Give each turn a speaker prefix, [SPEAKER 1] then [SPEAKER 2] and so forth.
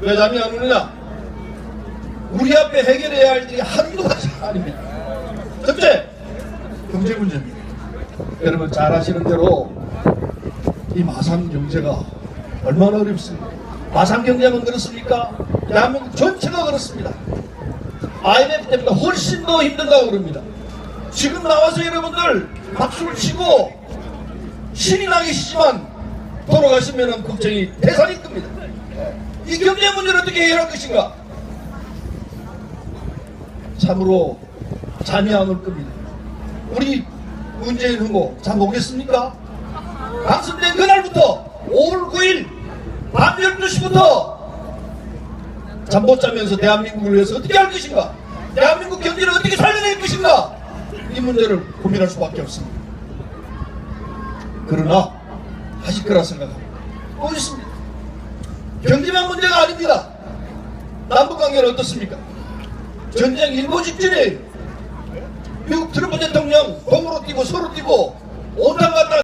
[SPEAKER 1] 왜 잠이 안 오느냐? 우리 앞에 해결해야 할 일이 한두 가지가 아닙니다. 첫째, 경제 문제입니다. 여러분 잘 아시는 대로 이 마상 경제가 얼마나 어렵습니까? 마상 경제만 그렇습니까? 대한민국 전체가 그렇습니다. IMF 때보다 훨씬 더 힘들다고 그럽니다. 지금 나와서 여러분들 박수를 치고 신이 나 계시지만 돌아가시면 걱정이 대산이 큽니다. 이 경제 문제를 어떻게 해결할 것인가? 참으로 잠이 안 올 겁니다. 우리 문재인 후보 잠 오겠습니까? 당선된 그날부터 5월 9일 밤 12시부터 잠 못 자면서 대한민국을 위해서 어떻게 할 것인가? 대한민국 경제를 어떻게 살려낼 것인가? 이 문제를 고민할 수밖에 없습니다. 그러나 하실 거라 생각합니다. 또 있습니다. 경제만 문제가 아닙니다. 남북관계는 어떻습니까? 전쟁 일보 직전에 미국 트럼프 대통령 공으로 뛰고 서로 뛰고 온탕 갔다